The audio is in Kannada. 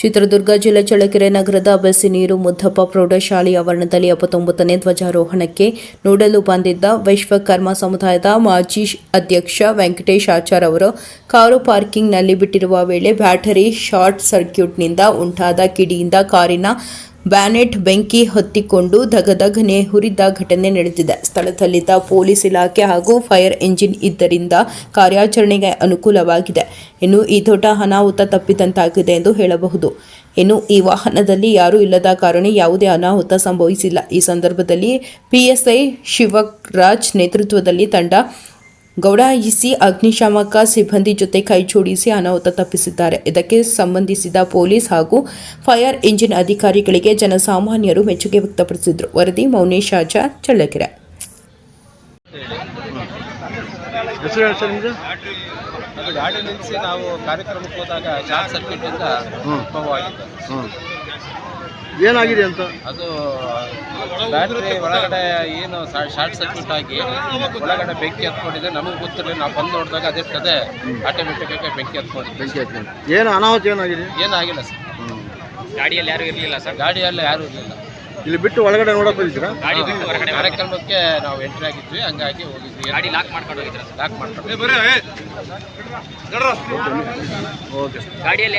ಚಿತ್ರದುರ್ಗ ಜಿಲ್ಲೆ ಚಳ್ಳಕೆರೆ ನಗರದ ನೀರು ಮುದ್ದಪ್ಪ ಪ್ರೌಢಶಾಲೆಯ ಆವರಣದಲ್ಲಿ ಎಪ್ಪತ್ತೊಂಬತ್ತನೇ ಧ್ವಜಾರೋಹಣಕ್ಕೆ ನೋಡಲು ಬಂದಿದ್ದ ವಿಶ್ವಕರ್ಮ ಸಮುದಾಯದ ಮಾಜಿ ಅಧ್ಯಕ್ಷ ವೆಂಕಟೇಶ್ ಆಚಾರ್ ಅವರು ಕಾರು ಪಾರ್ಕಿಂಗ್ನಲ್ಲಿ ಬಿಟ್ಟಿರುವ ವೇಳೆ ಬ್ಯಾಟರಿ ಶಾರ್ಟ್ ಸರ್ಕ್ಯೂಟ್ನಿಂದ ಉಂಟಾದ ಕಿಡಿಯಿಂದ ಕಾರಿನ ಬ್ಯಾನೆಟ್ ಬೆಂಕಿ ಹೊತ್ತಿಕೊಂಡು ಧಗಧಗನೆ ಹುರಿದ ಘಟನೆ ನಡೆದಿದೆ. ಸ್ಥಳದಲ್ಲಿದ್ದ ಪೊಲೀಸ್ ಇಲಾಖೆ ಹಾಗೂ ಫೈರ್ ಎಂಜಿನ್ ಇದ್ದರಿಂದ ಕಾರ್ಯಾಚರಣೆಗೆ ಅನುಕೂಲವಾಗಿದೆ. ಇನ್ನು ಈ ದೊಡ್ಡ ಅನಾಹುತ ತಪ್ಪಿದಂತಾಗಿದೆ ಎಂದು ಹೇಳಬಹುದು. ಇನ್ನು ಈ ವಾಹನದಲ್ಲಿ ಯಾರೂ ಇಲ್ಲದ ಕಾರಣ ಯಾವುದೇ ಅನಾಹುತ ಸಂಭವಿಸಿಲ್ಲ. ಈ ಸಂದರ್ಭದಲ್ಲಿ ಪಿಎಸ್ಐ ಶಿವರಾಜ್ ನೇತೃತ್ವದಲ್ಲಿ ತಂಡ ಗೌಡಾಯಿಸಿ ಅಗ್ನಿಶಾಮಕ ಸಿಬ್ಬಂದಿ ಜೊತೆ ಕೈಜೋಡಿಸಿ ಅನಾಹುತ ತಪ್ಪಿಸಿದ್ದಾರೆ. ಇದಕ್ಕೆ ಸಂಬಂಧಿಸಿದ ಪೊಲೀಸ್ ಹಾಗೂ ಫೈರ್ ಇಂಜಿನ್ ಅಧಿಕಾರಿಗಳಿಗೆ ಜನಸಾಮಾನ್ಯರು ಮೆಚ್ಚುಗೆ ವ್ಯಕ್ತಪಡಿಸಿದರು. ವರದಿ ಮೌನೇಶ್ ಆಚಾರ್ ಚಳ್ಳಕೆರೆ. ಗಾಡಿ ನಿಲ್ಲಿಸಿ ನಾವು ಕಾರ್ಯಕ್ರಮಕ್ಕೆ ಹೋದಾಗ ಶಾರ್ಟ್ ಸರ್ಕ್ಯೂಟ್ ಇಂದ ಏನಾಗಿದೆ ಅಂತ? ಅದು ಬ್ಯಾಟ್ರಿ ಒಳಗಡೆ ಏನು ಶಾರ್ಟ್ ಸರ್ಕ್ಯೂಟ್ ಆಗಿ ಒಳಗಡೆ ಬೆಂಕಿ ಹತ್ಕೊಂಡಿದೆ ನಮಗೆ ಗೊತ್ತಿರಲಿಲ್ಲ. ನಾವು ಬಂದು ನೋಡಿದಾಗ ಅದಿರ್ತದೆ ಆಟೋಮೆಟಿಕ್ ಆಗಿ ಬೆಂಕಿ ಹತ್ಕೊಂಡಿದೆ. ಬೆಂಕಿ ಹತ್ಕೊಂಡು ಏನು ಅನಾಹುತ ಏನಾಗಿದೆ? ಏನಾಗಿಲ್ಲ ಸರ್. ಗಾಡಿಯಲ್ಲಿ ಯಾರು ಇರಲಿಲ್ಲ ಸರ್? ಗಾಡಿಯಲ್ಲಿ ಯಾರು ಇರಲಿಲ್ಲ. ಇಲ್ಲಿ ಬಿಟ್ಟು ಒಳಗಡೆ ನೋಡಕ್ ಬಂದಿದ್ದೀರಾ? ಗಾಡಿ ಬಿಟ್ಟು ಹೊರಗಡೆ ಕಾರ್ಯಕ್ರಮಕ್ಕೆ ನಾವು ಎಂಟ್ರಿ ಆಗಿದ್ವಿ. ಹಂಗಾಗಿ ಹೋಗಿದ್ವಿ. ಗಾಡಿ ಲಾಕ್ ಮಾಡ್ಕೊಂಡು ಹೋಗಿದ್ರೆ ಲಾಕ್ ಮಾಡ್ಕೊಂಡು ಓಕೆ. ಗಾಡಿಯಲ್ಲಿ